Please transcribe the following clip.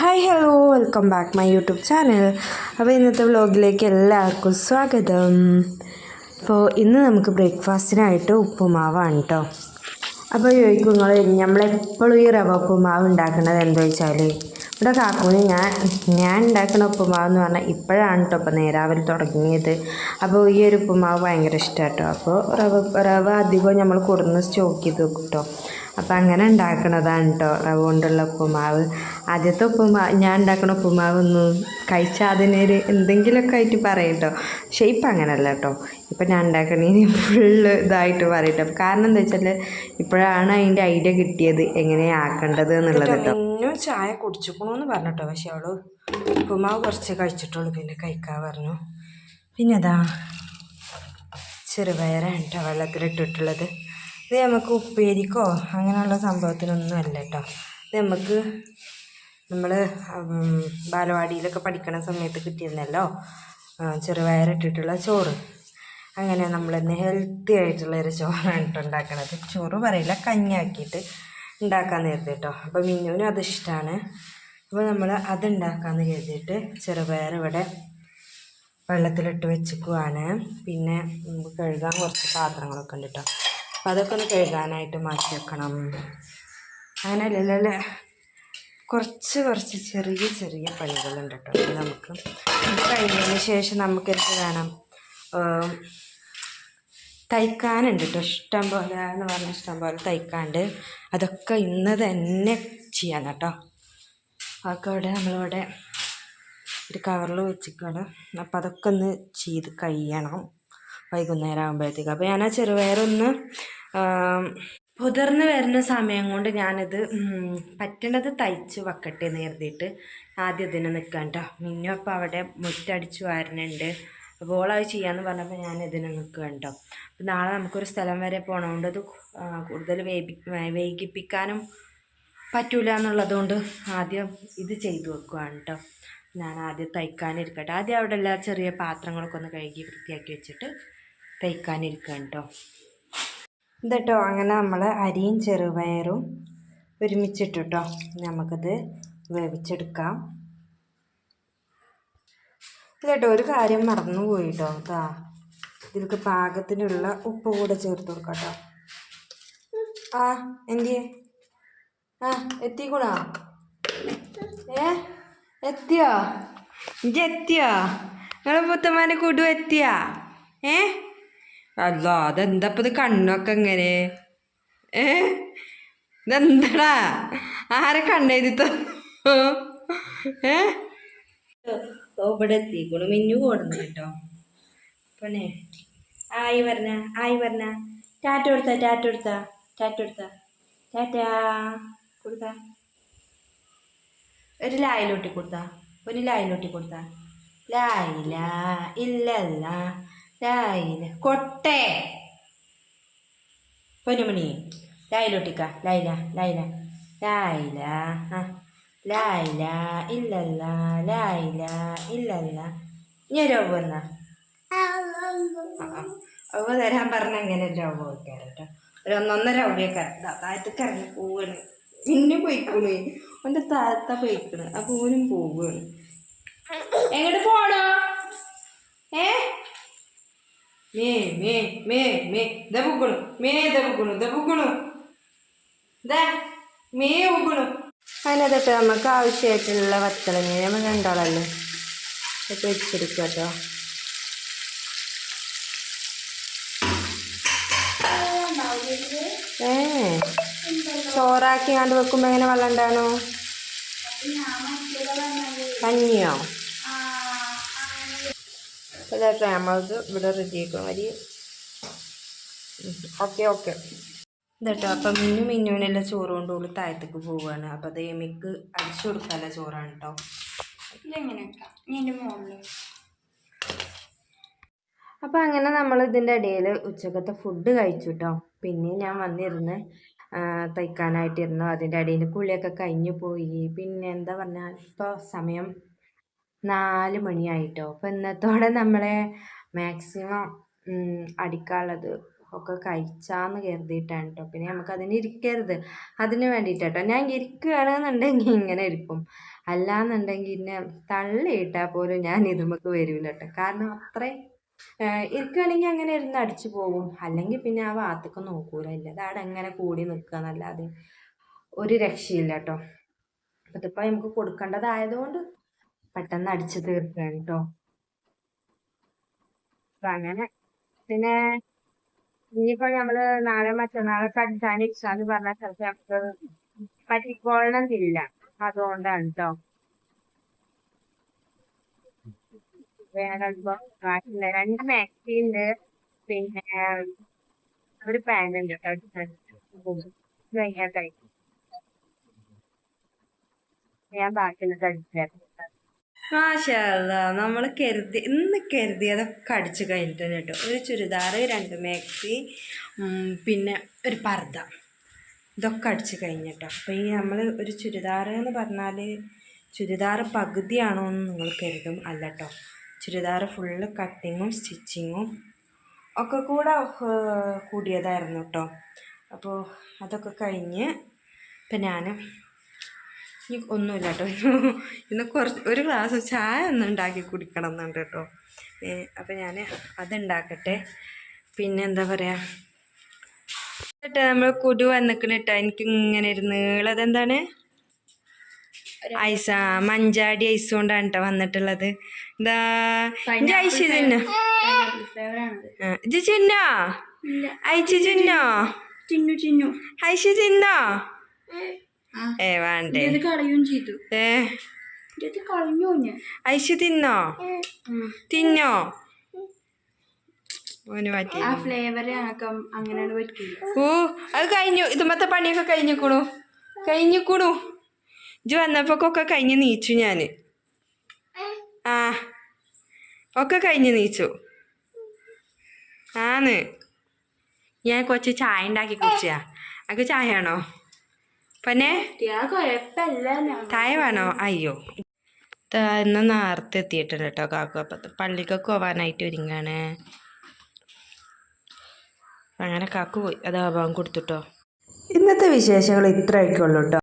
Hi hello welcome back my YouTube channel അപ്പോൾ ഇന്നത്തെ വ്ലോഗിലേക്ക് എല്ലാവർക്കും സ്വാഗതം. അപ്പോൾ ഇന്ന് നമുക്ക് ബ്രേക്ക്ഫാസ്റ്റിനായിട്ട് ഉപ്പുമാവാണ് കേട്ടോ അപ്പോൾ ചോദിക്കും നിങ്ങൾ നമ്മളെപ്പോഴും ഈ റവ ഉപ്പുമാവ് ഉണ്ടാക്കുന്നത് എന്താ വെച്ചാൽ ഇവിടെ കാക്കൂന് ഞാൻ ഞാൻ ഉണ്ടാക്കുന്ന ഉപ്പുമാവ് എന്ന് പറഞ്ഞാൽ ഇപ്പോഴാണ് കേട്ടോ ഇപ്പോൾ നേരാവിൽ തുടങ്ങിയത്. അപ്പോൾ ഈ ഒരു ഉപ്പുമാവ് ഭയങ്കര ഇഷ്ടമാണ് കേട്ടോ അപ്പോൾ റവ റവ അധികം നമ്മൾ കൊടുന്ന് സ്റ്റോക്ക് ചെയ്ത് വെക്കും കേട്ടോ അപ്പം അങ്ങനെ ഉണ്ടാക്കണതാണ് കേട്ടോ റവ കൊണ്ടുള്ള ഉപ്പുമാവ്. ആദ്യത്തെ ഉപ്പുമാവ് ഞാൻ ഉണ്ടാക്കുന്ന ഉപ്പുമാവ് ഒന്ന് കഴിച്ചാൽ അതിനൊരു എന്തെങ്കിലുമൊക്കെ ആയിട്ട് പറയും കേട്ടോ പക്ഷേ ഇപ്പം അങ്ങനെയല്ല കേട്ടോ ഇപ്പം ഞാൻ ഉണ്ടാക്കണേന് ഫുള്ള് ഇതായിട്ട് പറയും കേട്ടോ കാരണം എന്താ വെച്ചാൽ ഇപ്പോഴാണ് അതിന്റെ ഐഡിയ കിട്ടിയത് എങ്ങനെയാണ് ആക്കേണ്ടത് എന്നുള്ളത് കേട്ടോ ഇന്നും ചായ കുടിച്ചിക്കണമെന്ന് പറഞ്ഞു കേട്ടോ പക്ഷേ അവൾ ഉപ്പുമാവ് കുറച്ച് കഴിച്ചിട്ടുള്ളൂ. പിന്നെ കഴിക്കാൻ പറഞ്ഞു. പിന്നെ അതാ ചെറുപയറാണ് കേട്ടോ വെള്ളത്തിലിട്ടിട്ടുള്ളത്. ഇത് നമുക്ക് ഉപ്പേരിക്കോ അങ്ങനെയുള്ള സംഭവത്തിനൊന്നും അല്ല കേട്ടോ ഇത് നമുക്ക് നമ്മൾ ബാലവാടിയിലൊക്കെ പഠിക്കണ സമയത്ത് കിട്ടിയിരുന്നല്ലോ. ചെറുവയറിട്ടിട്ടുള്ള ചോറ്. അങ്ങനെ നമ്മളിന്ന് ഹെൽത്തി ആയിട്ടുള്ള ഒരു ചോറാണ് കേട്ടോ ഉണ്ടാക്കണത്. ചോറ് പറയില്ല കഞ്ഞാക്കിയിട്ട് ഉണ്ടാക്കാൻ നേരത്തെ കേട്ടോ അപ്പോൾ മിന്നുവിനും അത് ഇഷ്ടമാണ് അപ്പോൾ നമ്മൾ അത് ഉണ്ടാക്കാമെന്ന് കരുതിയിട്ട് ചെറുപയർ ഇവിടെ വെള്ളത്തിലിട്ട് വെച്ചിക്കുവാണ്. പിന്നെ നമുക്ക് കഴുകാൻ കുറച്ച് പാത്രങ്ങളൊക്കെ ഉണ്ട് കേട്ടോ അപ്പോൾ അതൊക്കെ ഒന്ന് കഴുകാനായിട്ട് മാറ്റി വെക്കണം. അങ്ങനെ അല്ലല്ലേ കുറച്ച് കുറച്ച് ചെറിയ ചെറിയ പണികളുണ്ട് കേട്ടോ. അത് നമുക്ക് കഴിഞ്ഞതിന് ശേഷം നമുക്ക് എന്ത് വേണം തയ്ക്കാനുണ്ട് കേട്ടോ. ഇഷ്ടം പോലെ എന്ന് പറഞ്ഞാൽ ഇഷ്ടം പോലെ തയ്ക്കാണ്ട് അതൊക്കെ ഇന്ന് തന്നെ ചെയ്യാൻ കേട്ടോ. അതൊക്കെ ഇവിടെ നമ്മളിവിടെ ഒരു കവറിൽ വെച്ചിരിക്കുകയാണ് അപ്പോൾ അതൊക്കെ ഒന്ന് ചെയ്ത് കഴിയണം. വൈകുന്നേരം ആകുമ്പോഴത്തേക്ക് അപ്പോൾ ഞാൻ ആ ചെറുപയറൊന്ന് പുതിർന്ന് വരുന്ന സമയം കൊണ്ട് ഞാനിത് പറ്റണത് തയ്ച്ച് വെക്കട്ടെ എന്ന് കരുതിയിട്ട് ആദ്യം ഇതിന് നിൽക്കാം കേട്ടോ മിന്നു അപ്പോൾ അവിടെ മുറ്റടിച്ച് വാരുന്നുണ്ട്. അപ്പോൾ ഓളത് ചെയ്യാമെന്ന് പറഞ്ഞപ്പോൾ ഞാൻ ഇതിന് നിൽക്കുക കേട്ടോ അപ്പോൾ നാളെ നമുക്കൊരു സ്ഥലം വരെ പോകണതുകൊണ്ട് അത് കൂടുതൽ വേപി വൈകിപ്പിക്കാനും പറ്റൂല എന്നുള്ളതുകൊണ്ട് ആദ്യം ഇത് ചെയ്തു വെക്കുകയാണ് കേട്ടോ ഞാൻ ആദ്യം തയ്ക്കാനിരിക്കട്ടെ. ആദ്യം അവിടെ എല്ലാ ചെറിയ പാത്രങ്ങളൊക്കെ ഒന്ന് കഴുകി വൃത്തിയാക്കി വെച്ചിട്ട് തയ്ക്കാനിരിക്കുകയാണ് കേട്ടോ ഇതട്ടോ അങ്ങനെ നമ്മൾ അരിയും ചെറുപയറും ഒരുമിച്ചിട്ടു നമുക്കത് വേവിച്ചെടുക്കാം. ഇല്ലട്ടോ ഒരു കാര്യം മറന്നു പോയിട്ടോ അതാ ഇതിലേക്ക് പാകത്തിനുള്ള ഉപ്പ് കൂടെ ചേർത്ത് കൊടുക്കട്ടോ. കേട്ടോ ആ എന്തിയെ? ആ എത്തിക്കൂടാ? ഏ എത്തിയോ? ഇജ്ജ് എത്തിയോ? നിങ്ങളെ പുത്തമാന്റെ കൂട്ടു എത്തിയാ? ഏ? അല്ല അതെന്താപ്പത് കണ്ണൊക്കെ എങ്ങനെ ഏ? ഇതെന്താടാ? ആരെ കണ്ണെഴുതി ഏ? ഇവിടെ എത്തിക്കണു. മിന്നു കൊടുന്നു കേട്ടോ. പിന്നെ ആയി വരണ ആയി വരണ. ടാറ്റ കൊടുത്ത ടാറ്റ കൊടുത്ത ടാറ്റ കൊടുത്ത. ടാറ്റ കൊടുത്ത. ഒരു ലായിലോട്ടി കൊടുത്ത ഒരു ലായിലോട്ടി കൊടുത്ത. ലായില ഇല്ലല്ല. ലായില കൊട്ടെ. പൊന്നുമണി ലായിലൊട്ടിക്ക ലൈല ലൈല ലായില ആ. ലായില ഇല്ലല്ല ലായില ഇല്ലല്ല. ഇനി രോഗം വന്ന? അവ തരാൻ പറഞ്ഞ എങ്ങനെ രോഗം വെക്കാറ് കേട്ടോ. ഒരു ഒന്നൊന്നര രൂപയൊക്കെ താഴത്തേക്ക് ഇറങ്ങി പോവാണ്. പിന്നെ പോയിക്കോളൂ. അവന്റെ താഴത്ത പോയിക്കണ്. ആ ഓനും പോവാണ്. എങ്ങോട്ട് പോണോ? ഏ? മേ മേ മേ മേ. ദബുക്കണു മേ ദബുക്കണു ദബുക്കണു ദാ മേ ഉഗുണു അതിനകത്ത് നമുക്ക് ആവശ്യമായിട്ടുള്ള വത്തളങ്ങ നമ്മൾ രണ്ടാളല്ലേ? ഒക്കെ വെച്ചെടുക്കുക കേട്ടോ. ഏ ചോറാക്കി കണ്ട് വെക്കുമ്പോൾ എങ്ങനെ വെള്ളം ഉണ്ടാണോ കഞ്ഞിയോ? ഇതായിട്ട് നമ്മളത് ഇവിടെ റെഡി ആക്കും അരി. ഓക്കെ ഓക്കെ ഇതട്ടോ അപ്പം മിന്നു മിന്നുവിനെല്ലാം ചോറ് കൊണ്ട് ഓൾ താഴത്തേക്ക് പോവുകയാണ് അപ്പം അത് എമിക്ക് അടിച്ചു കൊടുക്കാനുള്ള ചോറാണ് കേട്ടോ അപ്പം അങ്ങനെ നമ്മൾ ഇതിന്റെ ഇടയിൽ ഉച്ചക്കത്തെ ഫുഡ് കഴിച്ചു കേട്ടോ പിന്നെ ഞാൻ വന്നിരുന്ന് തയ്ക്കാനായിട്ടിരുന്നു. അതിന്റെ ഇടയിൽ കുളിയൊക്കെ കഴിഞ്ഞു പോയി. പിന്നെ എന്താ പറഞ്ഞാൽ ഇപ്പോൾ സമയം നാല് മണിയായിട്ടോ. അപ്പോൾ ഇന്നത്തോടെ നമ്മളെ മാക്സിമം അടിക്കാനുള്ളത് ഒക്കെ കഴിച്ചാന്ന് കരുതിയിട്ടാണ് കേട്ടോ പിന്നെ നമുക്ക് അതിന് ഇരിക്കരുത്. അതിന് വേണ്ടിയിട്ടാട്ടോ. ഞാൻ ഇരിക്കുകയാണെന്നുണ്ടെങ്കിൽ ഇങ്ങനെ ഇരിക്കും. അല്ലാന്നുണ്ടെങ്കിൽ എന്നെ തള്ളിയിട്ടാൽ പോലും ഞാൻ ഇതുമൊക്കെ വരില്ല കേട്ടോ കാരണം അത്രയും ഇരിക്കുകയാണെങ്കിൽ അങ്ങനെ ഇരുന്ന് അടിച്ചു പോകും. അല്ലെങ്കിൽ പിന്നെ ആ ഭാഗത്തേക്ക് നോക്കൂല. ഇല്ല അവിടെ എങ്ങനെ കൂടി നിൽക്കുക എന്നല്ലാതെ ഒരു രക്ഷയില്ല കേട്ടോ അതിപ്പോൾ നമുക്ക് കൊടുക്കേണ്ടതായതുകൊണ്ട് പെട്ടെന്ന് അടിച്ചു തീർക്കുകയാണ് കേട്ടോ അങ്ങനെ പിന്നെ ഇനിയിപ്പോ നമ്മൾ നാളെ മറ്റന്നാളൊക്കെ അടിച്ചാൽ ഇഷ്ടാന്ന് പറഞ്ഞ സ്ഥലത്ത് നമുക്ക് പറ്റിക്കോളണമെന്നില്ല അതുകൊണ്ടാണ് കേട്ടോ കാട്ടില്ല രണ്ട് മാക്സി ഉണ്ട് പിന്നെ ഒരു പാൻ ഉണ്ട് കേട്ടോ കഴിഞ്ഞാട്ടായി ഞാൻ ബാക്കിയുള്ള അടിച്ചായിരുന്നു മാഷല്ല നമ്മൾ കരുതി ഇന്ന് കരുതിയതൊക്കെ അടിച്ച് കഴിഞ്ഞിട്ടുണ്ട് കേട്ടോ. ഒരു ചുരിദാർ രണ്ട് മാക്സി പിന്നെ ഒരു പർദ്ദ ഇതൊക്കെ അടിച്ച് കഴിഞ്ഞിട്ടോ അപ്പോൾ ഈ നമ്മൾ ഒരു ചുരിദാർ എന്ന് പറഞ്ഞാൽ ചുരിദാർ പകുതിയാണോ എന്ന് നിങ്ങൾ കരുതും അല്ല കേട്ടോ. ചുരിദാർ ഫുള്ള് കട്ടിങ്ങും സ്റ്റിച്ചിങ്ങും ഒക്കെ കൂടെ കൂടിയതായിരുന്നു കേട്ടോ. അപ്പോൾ അതൊക്കെ കഴിഞ്ഞ് ഇപ്പം ഞാൻ ഇനി ഒന്നുമില്ല കേട്ടോ. ഇന്ന് കുറച്ച് ഒരു ഗ്ലാസ് ചായ ഒന്ന് ഉണ്ടാക്കി കുടിക്കണം എന്നുണ്ട് കേട്ടോ. അപ്പം ഞാൻ അതുണ്ടാക്കട്ടെ. പിന്നെ എന്താ പറയുക കേട്ടോ നമ്മൾ കുടു വന്നിക്കണ കേട്ടോ. എനിക്ക് ഇങ്ങനെ ഒരു നീളതെന്താണ് ഐസ മഞ്ചാടി ഐസ് കൊണ്ടാണ് കേട്ടോ വന്നിട്ടുള്ളത്. എന്താ? ഐസ് തിന്നോ? ഇത് ചിന്നോ ഐസ് ഐച്ച് ചിന്നോ ചിന്നു. ചിന്നു ഐസ് തിന്നോ? ആ ഏ വേണ്ടേ? കളയും ചെയ്തു. ഏ. ഇത് കളഞ്ഞു ഞാൻ ഐസ് തിന്നോ? തിന്നോ? ആ ഫ്ലേവർ ഞങ്ങൾക്ക് അങ്ങനെയാണ് പറ്റില്ല ഓ അത് കഴിഞ്ഞു. ഇതുമ്പത്തെ പണിയൊക്കെ കഴിഞ്ഞിക്കണു. കഴിഞ്ഞിക്കണു. ഇജ് വന്നപ്പോക്കൊക്കെ കഴിഞ്ഞ് നീച്ചു ഞാൻ ആ. ഒക്കെ കഴിഞ്ഞ് നീച്ചു. ആന്ന്. ഞാൻ കുറച്ച് ചായ ഉണ്ടാക്കി കുടിച്ചാ അത് ചായ ആണോ പിന്നെ ചായ വേണോ? അയ്യോ. ഇന്ന് നേരത്തെ എത്തിയിട്ടുണ്ട് കേട്ടോ കാക്കു. അപ്പം പള്ളിക്കൊക്കെ പോവാനായിട്ട് ഒരുങ്ങാണ്. അങ്ങനെ കാക്കു പോയി. അത് ആവാൻ കൊടുത്തുട്ടോ ഇന്നത്തെ വിശേഷങ്ങൾ ഇത്രയൊക്കെ ഉള്ളു കേട്ടോ